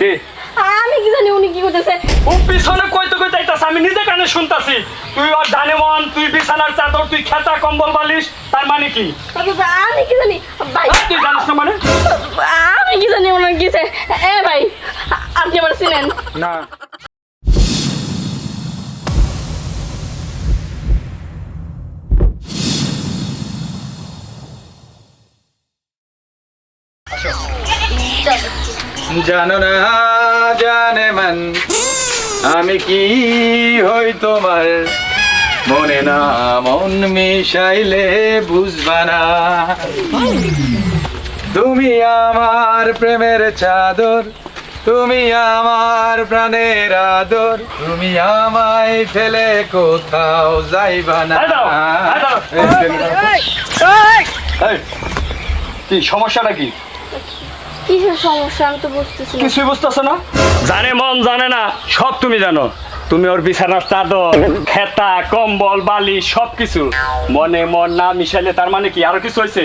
কি? আমি কি জানি উনি কি করতেছে? ও পিছনে কইতে কইতে আইতাছে আমি নিজে কানে শুনতাছি। তুই আর জানে মন তুই বিছানার চাদর তুই খেতা কম্বল বালিশ তার মানে কি? আমি কি জানি? ভাই তুই জানিস না মানে? আমি কি জানি ওনার কিসে এ ভাই আপনি আমার চিনেন। না। জানো না জানে মন। আমি কি হই তোমার? মনে না মন মিশাইলে বুঝবা না। তুমি আমার প্রেমের চাদর তুমি আমার প্রাণের আদর তুমি আমায় ফেলে কোথাও যাইবা না। কি সমস্যাটা কি? কিসের সমস্যা? আমি তো বুঝতেছি না। কিছুই বুঝতেছ না? জানে মন জানে না সব তুমি জানো। তুমি ওর বিছানার চাদর খেতা কম্বল বালি সব কিছু মনে মন না মিশাইলে তার মানে কি? আরও কিছু হয়েছে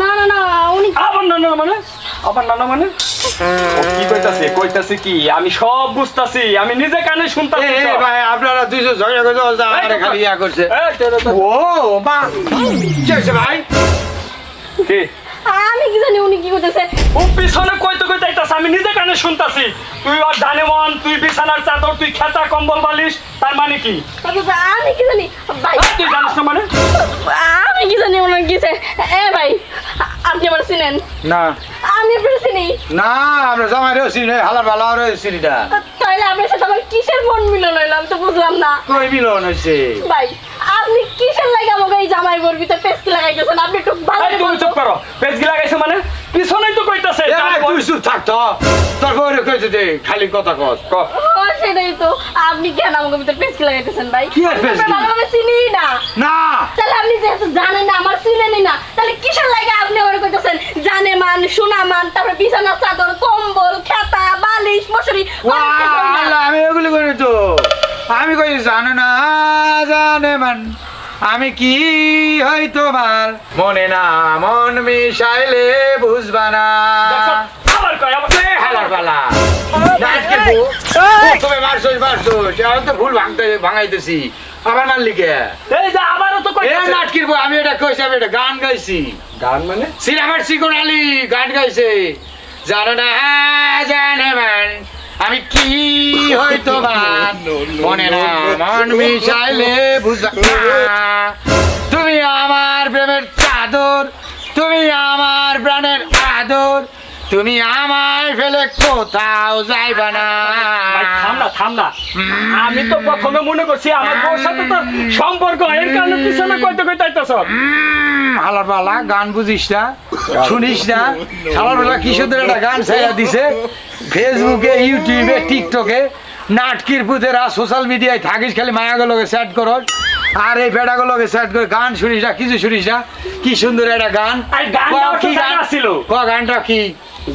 না না না উনি আবার নানা মানে? আবার নানা মানে? ও কি কইতাছে? কইতাছে কি? আমি সব বুঝতাছি আমি নিজে কানে শুনতাছি এ, সব। ভাই আপনারা দুইশো ঝগড়া করছে এই আমারে খালি ইয়া করছে। এই, তোরা তো- ও মা কি হয়েছে ভাই? কি? আমি কি জানি উনি কি করতেছে? ও পিছনে কইতে কইতে আইতাছে আমি নিজে কানে শুনতাছি। তুই আর জানে মন তুই বিছানার চাদর তুই খেতা কম্বল বালিশ তার মানে কি? আমি কি জানি? ভাই তুই জানিস না মানে? আমি কি জানি ওনার কিসে এ ভাই আপনি আমার চিনেন? না। আমি আপনার চিনি? না আমরা জামাই রয়েছি হালার ভালো রয়েছি না তাহলে আপনার সাথে আমার কিসের মন মিলন হইল? আমি তো বুঝলাম না। কই মিলন হয়েছে ভাই আপনি কিসের লাগে আমাকে এই জামাই বরবিতে পেস্ট লাগাইতেছেন? আপনি একটু ভালো এই তুমি চুপ করো। পেজগি লাগাইছে মানে? পিছনেই তো কইতাছে তুই চুপ থাক তো। তোর বউরে কইছে দে খালি কথা কস ক। ও, সেটাই তো। আপনি কেন আমাকে ভিতরে পেস্ট লাগাইতেছেন ভাই? কি আর পেস্কি? ভালোভাবে চিনি না। না। তাহলে আপনি যেহেতু জানেন না আমার চিনেনই না তাহলে কিসের লাগে আপনি আমার কইতেছেন? জানে মান সোনা মান তারপরে বিছানা চাদর কম্বল খেতা বালিশ মশারি আমি এগুলি করি তো। আমি কই জানো না জানে মান। আমি কি হই তোমার? মনে না মন মিশাইলে বুঝবা না। আবার কয় এ হালার পালা বউ তুমি মারছস মারছস এখন তো ভুল ভাঙতে ভাঙাইতেছি। আবার মারলি কে? এই যে আবারও তো এ কইতাছে নাটকির বউ আমি এটা কইছি আমি এটা গান গাইছি। গান মানে? সিনেমার সিকুন আলী গান গাইছে। জানো না জানে মান। আমি কি হই তোমার মনে না মন মিশাইলে তুমি আমার প্রেমের চাদর, তুমি আমার প্রাণের আদর। তুমি আমায় ফেলে কোথাও যাইবা না। থাম না থাম না। আমি তো প্রথমে মনে করছি আমার বউর সাথে তো সম্পর্ক এর কারণে পিছনে কইতে কইতে আইতাছ। হালার পালা গান বুঝিস না শুনিস না হালার পালা কি সুন্দর একটা গান ছাইয়া দিছে ফেসবুকে ইউটিউবে টিকটকে নাটকির পুতেরা সোশ্যাল মিডিয়ায় থাকিস খালি মায়াগুলোকে সেট করস আর এই বেড়াগুলোকে সেট করে গান শুনিস না কিছু শুনিস না কি সুন্দর একটা গান। ক, কি গান? ছিল। গানটা কি?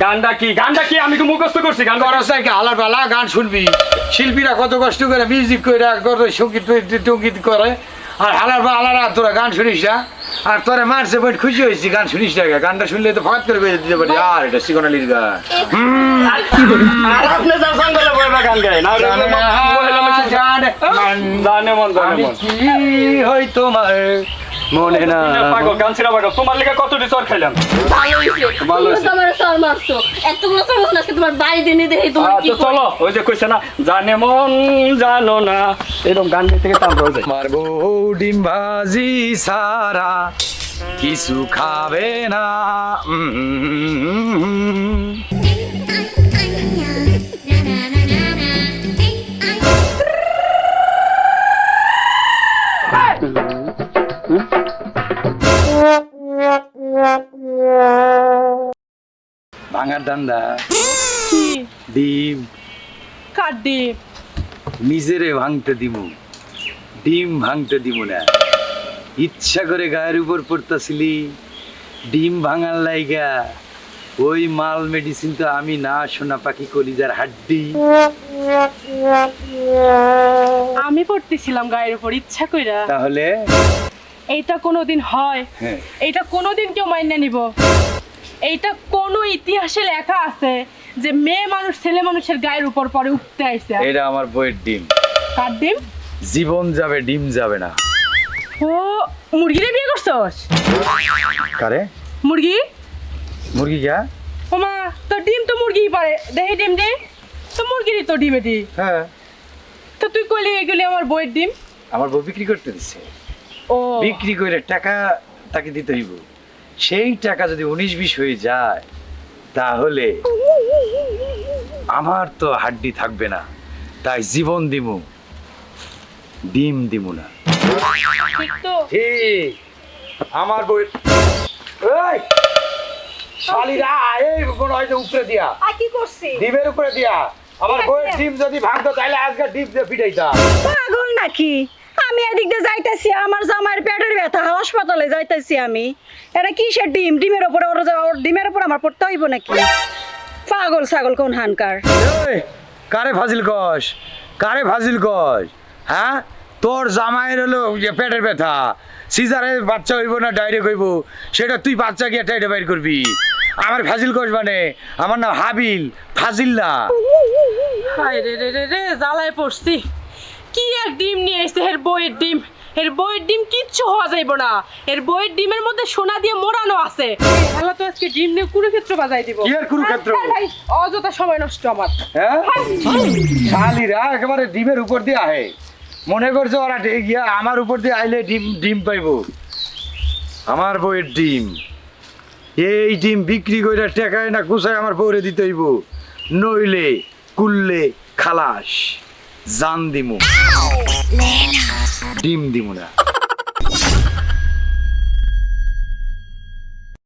গানটা কি? গানটা কি? আমি তো মুখস্থ করছি। গান নাকি হালার পালা গান শুনবি। শিল্পীরা কত কষ্ট করে মিউজিক করে কত সংগীত টঙ্গীত করে। আর হালার বা আলারা তোরা গান শুনিস না? আর তোরা মারছে বই খুশি হয়েছি গান শুনিস না গানটা শুনলে তো ফাঁক করে বেজে দিতে পারি। আর এটা সিকোনালির গান। আর আপনি বইবা গান গায়। না গান মান, মন মন কি হই তোমার? মনে না পাগল গান ছিড়া পাগল। তোমার লেগে কত ডিসর খাইলাম? ভালো হইছে তুমি হইছে। সর মারছো। এতগুলো সর মারছো না, আজকে তোমার বাড়ি দিনে দেখি তোমার কি আচ্ছা চলো ওই যে কইছে না জানে মন জানো না। এরকম গান গেতে আমরা যাই মারবো ডিম ভাজি সারা কিছু খাবে না। ভাঙার দান্দা? কি? ডিম। কার ডিম? নিজেরে ভাঙতে দিব ডিম ভাঙতে দিব না। ইচ্ছা করে গায়ের উপর পড়তাছিলি। ডিম ভাঙার লাইগা। ওই মাল মেডিসিন তো আমি না সোনা পাখি কলিজার হাড্ডি। আমি পড়তেছিলাম গায়ের উপর ইচ্ছা কইরা। তাহলে? এইটা কোনোদিন হয়। হ্যাঁ। এইটা কোনোদিন কেউ মাইনে নিব। এইটা কোন ইতিহাসে লেখা আছে যে মেয়ে মানুষ ছেলে মানুষের গায়ের উপর পরে উঠতে আইছে এটা আমার বইয়ের ডিম। কার ডিম? জীবন যাবে ডিম যাবে না। ও মুরগিরে বিয়ে করছস? কারে? মুরগি? মুরগি গা ওমা তো ডিম তো মুরগি পারে। দেখি ডিম দে। তো মুরগিরই তো ডিম এটি হ্যাঁ। তো তুই কইলি এগুলি আমার বইয়ের ডিম? আমার বউ বিক্রি করতে দিছে। ও। বিক্রি করে টাকা তাকে দিতে হইব। সেই টাকা যদি উনিশ বিশ হয়ে যায় তাহলে আমার তো হাড্ডি থাকবে না। তাই জীবন দিমু ডিম দিমু না। ঠিক। আমার বই এই! শালিরা এই কোন হয়তো উপরে দিয়া। আর কি করছি? ডিমের উপরে দিয়া। আমার বইয়ের ডিম যদি ভাঙতো তাহলে আজকে ডিম দিয়ে পাগল নাকি? আমি এদিক দিয়ে যাইতেছি আমার জামাইয়ের হাসপাতালে যাইতেছি আমি। এটা কিসের ডিম? ডিমের উপরে ওর ওর ডিমের উপর আমার পড়তে হইব নাকি? পাগল ছাগল কোন হানকার? এই, কারে ফাজিল কস? কারে ফাজিল কস? হ্যাঁ? তোর জামাইয়ের হলো যে পেটের ব্যথা। সিজারে বাচ্চা হইব না ডাইরেক্ট হইব। সেটা তুই বাচ্চা গিয়ে টাইটে বাইর করবি। আমার ফাজিল কস মানে? আমার নাম হাবিল ফাজিল না হায় রে রে রে রে জ্বালায় পড়ছি। কি এক ডিম নিয়ে এসে এর বইয়ের ডিম? এর বইয়ের ডিম কিচ্ছু হওয়া যাইব না। এর বইয়ের ডিমের মধ্যে সোনা দিয়ে মোড়ানো আছে। আল্লাহ তো আজকে ডিম নিয়ে কুরুক্ষেত্র বাজাই দিব। কি আর কুরুক্ষেত্র? ভাই, অযথা সময় নষ্ট আমার। হ্যাঁ? শালিরা একেবারে ডিমের উপর দিয়ে আহে। মনে করছে ওরা গিয়া আমার উপর দিয়ে আইলে ডিম ডিম পাইব? আমার বইয়ের ডিম। এই ডিম বিক্রি করে টেকায় না কুসায় আমার বউরে দিতে হইব। নইলে কুললে খালাস। জান দিমু। ডিম দিমু না